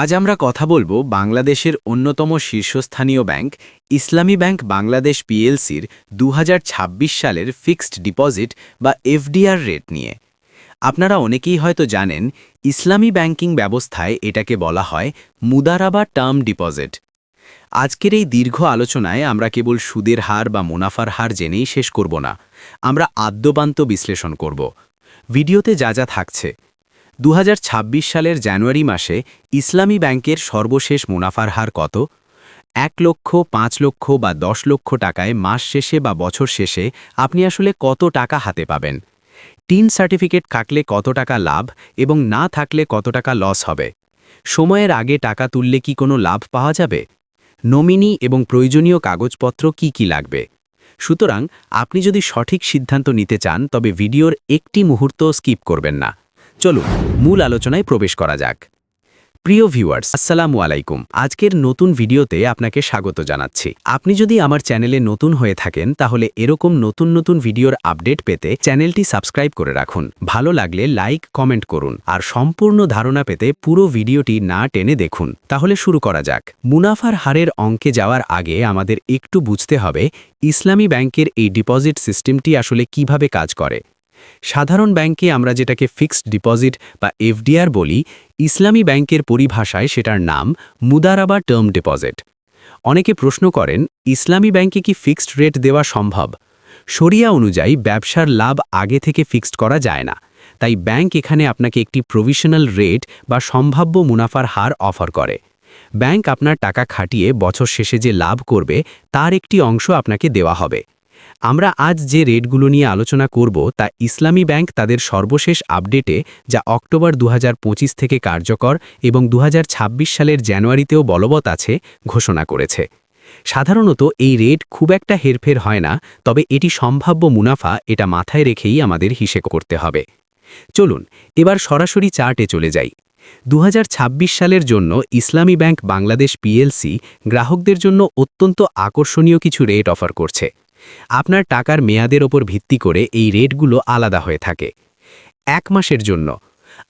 আজ আমরা কথা বলব বাংলাদেশের অন্যতম শীর্ষস্থানীয় ব্যাংক, ইসলামী ব্যাংক বাংলাদেশ পিএলসির দু হাজার ছাব্বিশ সালের ফিক্সড ডিপোজিট বা এফডিআর রেট নিয়ে। আপনারা অনেকেই হয়তো জানেন, ইসলামী ব্যাংকিং ব্যবস্থায় এটাকে বলা হয় মুদারাবা টার্ম ডিপোজিট। আজকের এই দীর্ঘ আলোচনায় আমরা কেবল সুদের হার বা মুনাফার হার জেনেই শেষ করব না, আমরা আদ্যপান্ত বিশ্লেষণ করব। ভিডিওতে যা যা থাকছে দু হাজার ছাব্বিশ সালের জানুয়ারি মাসে ইসলামী ব্যাংকের সর্বশেষ মুনাফার হার কত? এক লক্ষ, পাঁচ লক্ষ বা দশ লক্ষ টাকায় মাস শেষে বা বছর শেষে আপনি আসলে কত টাকা হাতে পাবেন? টিন সার্টিফিকেট থাকলে কত টাকা লাভ এবং না থাকলে কত টাকা লস হবে? সময়ের আগে টাকা তুললে কি কোনো লাভ পাওয়া যাবে? নমিনি এবং প্রয়োজনীয় কাগজপত্র কি কি লাগবে? সুতরাং আপনি যদি সঠিক সিদ্ধান্ত নিতে চান তবে ভিডিওর একটি মুহূর্ত স্কিপ করবেন না। চলুন, মূল আলোচনায় প্রবেশ করা যাক। প্রিয় ভিউয়ার্স, আসসালামু আলাইকুম। আজকের নতুন ভিডিওতে আপনাকে স্বাগত জানাচ্ছি। আপনি যদি আমার চ্যানেলে নতুন হয়ে থাকেন, তাহলে এরকম নতুন নতুন ভিডিওর আপডেট পেতে চ্যানেলটি সাবস্ক্রাইব করে রাখুন। ভালো লাগলে লাইক, কমেন্ট করুন আর সম্পূর্ণ ধারণা পেতে পুরো ভিডিওটি না টেনে দেখুন। তাহলে শুরু করা যাক। মুনাফার হারের অঙ্কে যাওয়ার আগে আমাদের একটু বুঝতে হবে, ইসলামী ব্যাংকের এই ডিপোজিট সিস্টেমটি আসলে কীভাবে কাজ করে। সাধারণ ব্যাংকে আমরা যেটাকে ফিক্সড ডিপোজিট বা এফডিআর বলি, ইসলামী ব্যাংকের পরিভাষায় সেটার নাম মুদারাবা টার্ম ডিপোজিট। অনেকে প্রশ্ন করেন, ইসলামী ব্যাংকে কি ফিক্সড রেট দেওয়া সম্ভব? শরিয়া অনুযায়ী ব্যবসার লাভ আগে থেকে ফিক্সড করা যায় না। তাই ব্যাংক এখানে আপনাকে একটি প্রভিশনাল রেট বা সম্ভাব্য মুনাফার হার অফার করে। ব্যাংক আপনার টাকা খাটিয়ে বছর শেষে যে লাভ করবে, তার একটি অংশ আপনাকে দেওয়া হবে। আমরা আজ যে রেটগুলো নিয়ে আলোচনা করব তা ইসলামী ব্যাংক তাদের সর্বশেষ আপডেটে যা অক্টোবর দু হাজার পঁচিশ থেকে কার্যকর এবং দু হাজার ছাব্বিশ সালের জানুয়ারিতেও বলবৎ আছে, ঘোষণা করেছে। সাধারণত এই রেট খুব একটা হেরফের হয় না, তবে এটি সম্ভাব্য মুনাফা এটা মাথায় রেখেই আমাদের হিসেব করতে হবে। চলুন, এবার সরাসরি চার্টে চলে যাই। দুহাজার ছাব্বিশ সালের জন্য ইসলামী ব্যাংক বাংলাদেশ পিএলসি গ্রাহকদের জন্য অত্যন্ত আকর্ষণীয় কিছু রেট অফার করছে। আপনার টাকার মেয়াদের ওপর ভিত্তি করে এই রেটগুলো আলাদা হয়ে থাকে। এক মাসের জন্য।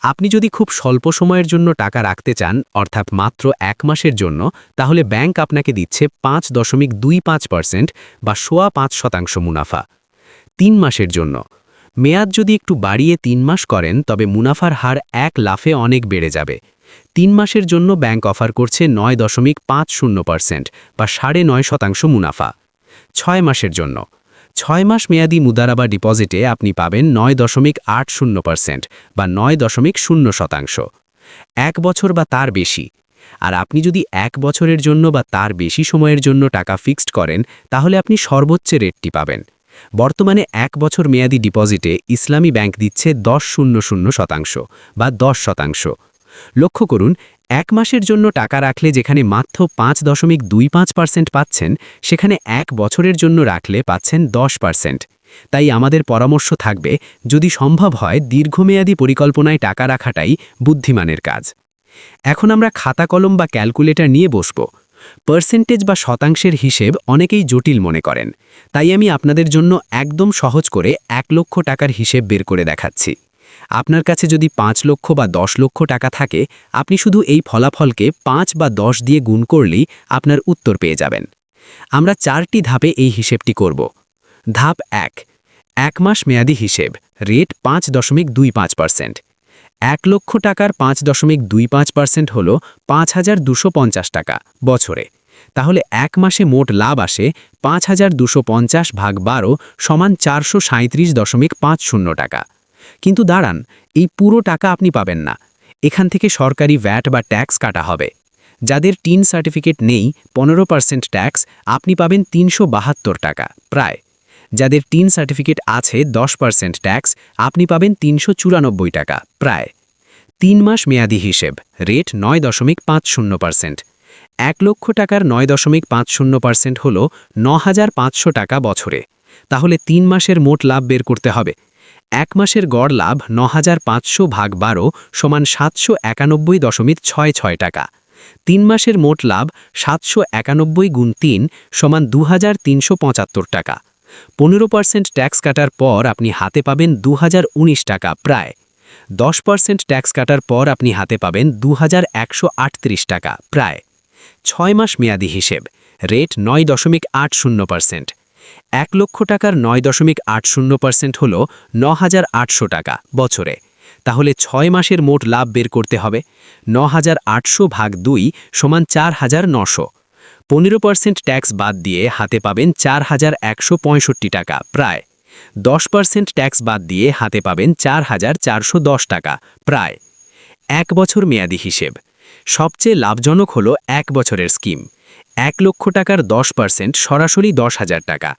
আপনি যদি খুব স্বল্প সময়ের জন্য টাকা রাখতে চান, অর্থাৎ মাত্র এক মাসের জন্য, তাহলে ব্যাংক আপনাকে দিচ্ছে পাঁচ দশমিক দুই পাঁচ পার্সেন্ট বা সোয়া পাঁচ শতাংশ মুনাফা। তিন মাসের জন্য। মেয়াদ যদি একটু বাড়িয়ে তিন মাস করেন, তবে মুনাফার হার এক লাফে অনেক বেড়ে যাবে। তিন মাসের জন্য ব্যাংক অফার করছে নয় দশমিক পাঁচ শূন্য পার্সেন্ট বা সাড়ে নয় শতাংশ মুনাফা। ছয় মাসের জন্য। ছয় মাস মেয়াদি মুদারাবা ডিপোজিটে আপনি পাবেন নয় দশমিক আট শূন্য পার্সেন্ট বা নয় দশমিক শূন্য শতাংশ। এক বছর বা তার বেশি। আর আপনি যদি এক বছরের জন্য বা তার বেশি সময়ের জন্য টাকা ফিক্সড করেন, তাহলে আপনি সর্বোচ্চ রেটটি পাবেন। বর্তমানে এক বছর মেয়াদি ডিপোজিটে ইসলামী ব্যাংক দিচ্ছে দশ শূন্য শূন্য শতাংশ বা দশ শতাংশ। লক্ষ্য করুন, এক মাসের জন্য টাকা রাখলে যেখানে মাত্র পাঁচ দশমিক দুই পাঁচ পার্সেন্ট পাচ্ছেন, সেখানে এক বছরের জন্য রাখলে পাচ্ছেন দশ পার্সেন্ট। তাই আমাদের পরামর্শ থাকবে, যদি সম্ভব হয় দীর্ঘমেয়াদী পরিকল্পনায় টাকা রাখাটাই বুদ্ধিমানের কাজ। এখন আমরা খাতা কলম বা ক্যালকুলেটর নিয়ে বসব। পার্সেন্টেজ বা শতাংশের হিসেব অনেকেই জটিল মনে করেন। তাই আমি আপনাদের জন্য একদম সহজ করে এক লক্ষ টাকার হিসেব বের করে দেখাচ্ছি। আপনার কাছে যদি পাঁচ লক্ষ বা দশ লক্ষ টাকা থাকে, আপনি শুধু এই ফলাফলকে পাঁচ বা দশ দিয়ে গুণ করলেই আপনার উত্তর পেয়ে যাবেন। আমরা চারটি ধাপে এই হিসেবটি করব। ধাপ এক এক মাস মেয়াদি হিসেব, রেট পাঁচ দশমিক দুই পাঁচ পার্সেন্ট। এক লক্ষ টাকার পাঁচ দশমিক দুই পাঁচ পার্সেন্ট হল পাঁচ হাজার দুশো পঞ্চাশ টাকা বছরে। তাহলে এক মাসে মোট লাভ আসে পাঁচ হাজার দুশো পঞ্চাশ ভাগ বারো সমান চারশো সাঁত্রিশ দশমিক পাঁচ শূন্য টাকা। কিন্তু দাঁড়ান, এই পুরো টাকা আপনি পাবেন না। এখান থেকে সরকারি ভ্যাট বা ট্যাক্স কাটা হবে। যাদের টিন সার্টিফিকেট নেই, পনেরো পার্সেন্ট ট্যাক্স, আপনি পাবেন তিনশো বাহাত্তর টাকা, প্রায়। যাদের টিন সার্টিফিকেট আছে, দশ পার্সেন্ট ট্যাক্স, আপনি পাবেন তিনশো চুরানব্বই টাকা, প্রায়। তিন মাস মেয়াদি হিসেব, রেট নয় দশমিক পাঁচ শূন্য পার্সেন্ট। এক লক্ষ টাকার নয় দশমিক পাঁচ শূন্য পার্সেন্ট হল ন হাজার পাঁচশো টাকা বছরে। তাহলে তিন মাসের মোট লাভ বের করতে হবে। এক মাসের গড় লাভ ন ভাগ বারো সমান সাতশো একানব্বই দশমিক ছয় ছয় টাকা। তিন মাসের মোট লাভ সাতশো একানব্বই গুণ তিন সমান দু হাজার তিনশো পঁচাত্তর টাকা। পনেরো পার্সেন্ট ট্যাক্স কাটার পর আপনি হাতে পাবেন দু হাজার উনিশ টাকা প্রায়। দশ পার্সেন্ট ট্যাক্স কাটার পর আপনি হাতে পাবেন দু হাজার একশো আটত্রিশ টাকা প্রায়। ছয় মাস মেয়াদি হিসেব। রেট নয় দশমিক আট শূন্য পার্সেন্ট। এক লক্ষ টাকার নয় দশমিক আট শূন্য পার্সেন্ট হল ন হাজার আটশো টাকা বছরে। তাহলে ছয় মাসের মোট লাভ বের করতে হবে। ন হাজার আটশো ভাগ দুই সমান চার হাজার নশো। পনেরো পার্সেন্ট ট্যাক্স বাদ দিয়ে হাতে পাবেন চার হাজার একশো পঁয়ষট্টি টাকা প্রায়। দশ পার্সেন্ট ট্যাক্স বাদ দিয়ে হাতে পাবেন চার হাজার চারশো দশ টাকা প্রায়। এক বছর মেয়াদি হিসেব। সবচেয়ে লাভজনক হল এক বছরের স্কিম। এক লক্ষ টাকার দশ পার্সেন্ট সরাসরি দশ হাজার টাকা।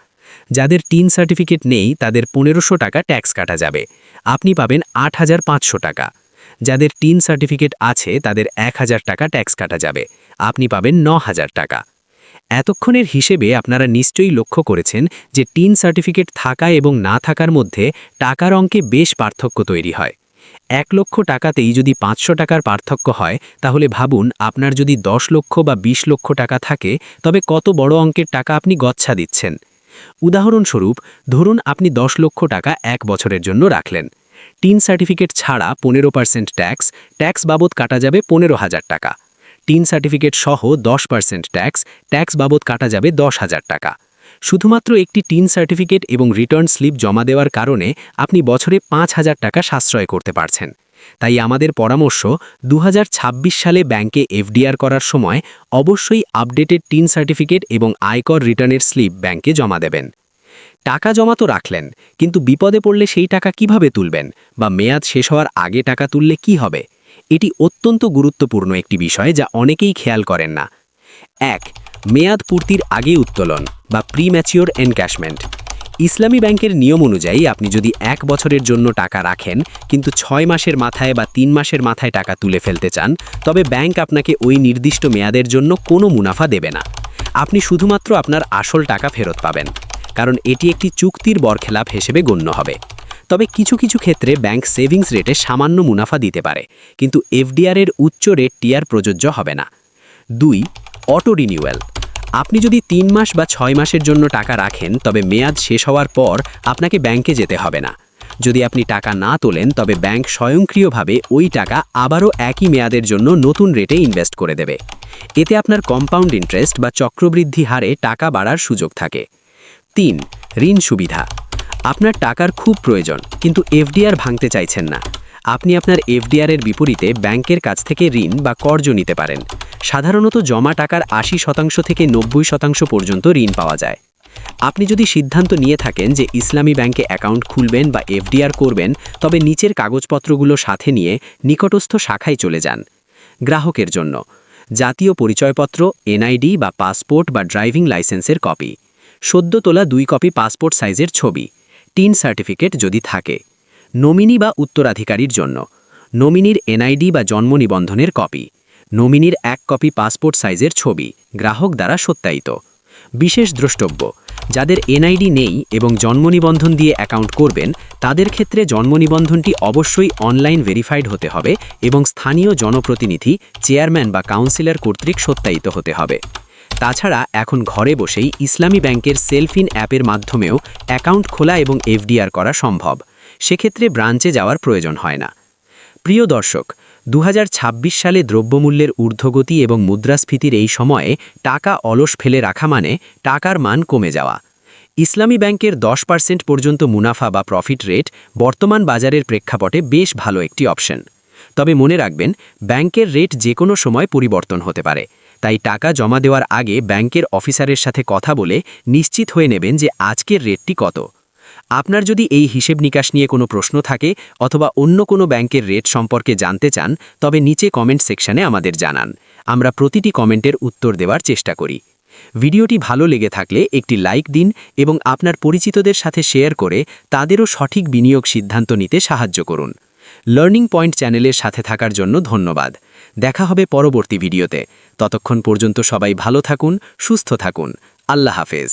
যাদের টিন সার্টিফিকেট নেই, তাদের পনেরোশো টাকা ট্যাক্স কাটা যাবে। আপনি পাবেন আট হাজার পাঁচশো টাকা। যাদের টিন সার্টিফিকেট আছে, তাদের এক হাজার টাকা ট্যাক্স কাটা যাবে। আপনি পাবেন ন হাজার টাকা। এতক্ষণের হিসেবে আপনারা নিশ্চয়ই লক্ষ্য করেছেন যে টিন সার্টিফিকেট থাকা এবং না থাকার মধ্যে টাকার অঙ্কে বেশ পার্থক্য তৈরি হয়। এক লক্ষ টাকাতেই যদি পাঁচশো টাকার পার্থক্য হয়, তাহলে ভাবুন আপনার যদি দশ লক্ষ বা ২০ লক্ষ টাকা থাকে, তবে কত বড় অঙ্কের টাকা আপনি গচ্ছা দিচ্ছেন। উদাহরণস্বরূপ, ধরুন আপনি দশ লক্ষ টাকা এক বছরের জন্য রাখলেন। টিন সার্টিফিকেট ছাড়া পনেরো পার্সেন্ট ট্যাক্স ট্যাক্স বাবদ কাটা যাবে পনেরো হাজার টাকা। টিন সার্টিফিকেট সহ দশ পার্সেন্ট ট্যাক্স ট্যাক্স বাবদ কাটা যাবে দশ হাজার টাকা। শুধুমাত্র একটি টিন সার্টিফিকেট এবং রিটার্ন স্লিপ জমা দেওয়ার কারণে আপনি বছরে পাঁচ হাজার টাকা সাশ্রয় করতে পারছেন। তাই আমাদের পরামর্শ দু হাজার ছাব্বিশ সালে ব্যাংকে এফডিআর করার সময় অবশ্যই আপডেটেড টিন সার্টিফিকেট এবং আয়কর রিটার্নের স্লিপ ব্যাংকে জমা দেবেন। টাকা জমা তো রাখলেন, কিন্তু বিপদে পড়লে সেই টাকা কীভাবে তুলবেন বা মেয়াদ শেষ হওয়ার আগে টাকা তুললে কি হবে? এটি অত্যন্ত গুরুত্বপূর্ণ একটি বিষয় যা অনেকেই খেয়াল করেন না। এক, মেয়াদ পূর্তির আগে উত্তোলন। বা প্রিম্যাচিওর এনক্যাশমেন্ট ইসলামী ব্যাংকের নিয়ম অনুযায়ী আপনি যদি এক বছরের জন্য টাকা রাখেন, কিন্তু ছয় মাসের মাথায় বা তিন মাসের মাথায় টাকা তুলে ফেলতে চান, তবে ব্যাংক আপনাকে ওই নির্দিষ্ট মেয়াদের জন্য কোনো মুনাফা দেবে না। আপনি শুধুমাত্র আপনার আসল টাকা ফেরত পাবেন, কারণ এটি একটি চুক্তির বরখেলাপ হিসেবে গণ্য হবে। তবে কিছু কিছু ক্ষেত্রে ব্যাংক সেভিংস রেটে সামান্য মুনাফা দিতে পারে, কিন্তু এফডিআর এর উচ্চ রেট টিআর প্রযোজ্য হবে না। দুই, অটো রিনিউয়াল। আপনি যদি তিন মাস বা ছয় মাসের জন্য টাকা রাখেন, তবে মেয়াদ শেষ হওয়ার পর আপনাকে ব্যাংকে যেতে হবে না। যদি আপনি টাকা না তোলেন, তবে ব্যাংক স্বয়ংক্রিয়ভাবে ওই টাকা আবারও একই মেয়াদের জন্য নতুন রেটে ইনভেস্ট করে দেবে। এতে আপনার কম্পাউন্ড ইন্টারেস্ট বা চক্রবৃদ্ধি হারে টাকা বাড়ার সুযোগ থাকে। তিন, ঋণ সুবিধা। আপনার টাকার খুব প্রয়োজন, কিন্তু এফডিআর ভাঙতে চাইছেন না। আপনি আপনার এফডিআর এর বিপরীতে ব্যাংকের কাছ থেকে ঋণ বা কর্জ নিতে পারেন। সাধারণত জমা টাকার আশি শতাংশ থেকে নব্বই শতাংশ পর্যন্ত ঋণ পাওয়া যায়। আপনি যদি সিদ্ধান্ত নিয়ে থাকেন যে ইসলামী ব্যাংকে অ্যাকাউন্ট খুলবেন বা এফডিআর করবেন, তবে নিচের কাগজপত্রগুলো সাথে নিয়ে নিকটস্থ শাখায় চলে যান। গ্রাহকের জন্য। জাতীয় পরিচয়পত্র, এনআইডি বা পাসপোর্ট বা ড্রাইভিং লাইসেন্সের কপি। সদ্য তোলা দুই কপি পাসপোর্ট সাইজের ছবি। টিন সার্টিফিকেট যদি থাকে। নমিনি বা উত্তরাধিকারীর জন্য। নমিনির এনআইডি বা জন্ম নিবন্ধনের কপি। নমিনির এক কপি পাসপোর্ট সাইজের ছবি, গ্রাহক দ্বারা সত্যায়িত। বিশেষ দ্রষ্টব্য, যাদের এনআইডি নেই এবং জন্ম নিবন্ধন দিয়ে অ্যাকাউন্ট করবেন, তাদের ক্ষেত্রে জন্ম নিবন্ধনটি অবশ্যই অনলাইন ভেরিফাইড হতে হবে এবং স্থানীয় জনপ্রতিনিধি, চেয়ারম্যান বা কাউন্সিলর কর্তৃক সত্যায়িত হতে হবে। তাছাড়া এখন ঘরে বসেই ইসলামী ব্যাংকের সেলফিন অ্যাপের মাধ্যমেও অ্যাকাউন্ট খোলা এবং এফডিআর করা সম্ভব। সেক্ষেত্রে ব্রাঞ্চে যাওয়ার প্রয়োজন হয় না। প্রিয় দর্শক দু হাজার ছাব্বিশ সালে দ্রব্যমূল্যের ঊর্ধ্বগতি এবং মুদ্রাস্ফীতির এই সময়ে টাকা অলস ফেলে রাখা মানে টাকার মান কমে যাওয়া। ইসলামী ব্যাংকের দশ পার্সেন্ট পর্যন্ত মুনাফা বা প্রফিট রেট বর্তমান বাজারের প্রেক্ষাপটে বেশ ভালো একটি অপশন। তবে মনে রাখবেন, ব্যাংকের রেট যে কোনো সময় পরিবর্তন হতে পারে। তাই টাকা জমা দেওয়ার আগে ব্যাংকের অফিসারের সাথে কথা বলে নিশ্চিত হয়ে নেবেন যে আজকের রেটটি কত। আপনার যদি এই হিসেব নিকাশ নিয়ে কোনো প্রশ্ন থাকে অথবা অন্য কোনো ব্যাংকের রেট সম্পর্কে জানতে চান, তবে নিচে কমেন্ট সেকশনে আমাদের জানান। আমরা প্রতিটি কমেন্টের উত্তর দেওয়ার চেষ্টা করি। ভিডিওটি ভালো লেগে থাকলে একটি লাইক দিন এবং আপনার পরিচিতদের সাথে শেয়ার করে তাদেরও সঠিক বিনিয়োগ সিদ্ধান্ত নিতে সাহায্য করুন। লার্নিং পয়েন্ট চ্যানেলের সাথে থাকার জন্য ধন্যবাদ। দেখা হবে পরবর্তী ভিডিওতে। ততক্ষণ পর্যন্ত সবাই ভালো থাকুন, সুস্থ থাকুন। আল্লাহ হাফেজ।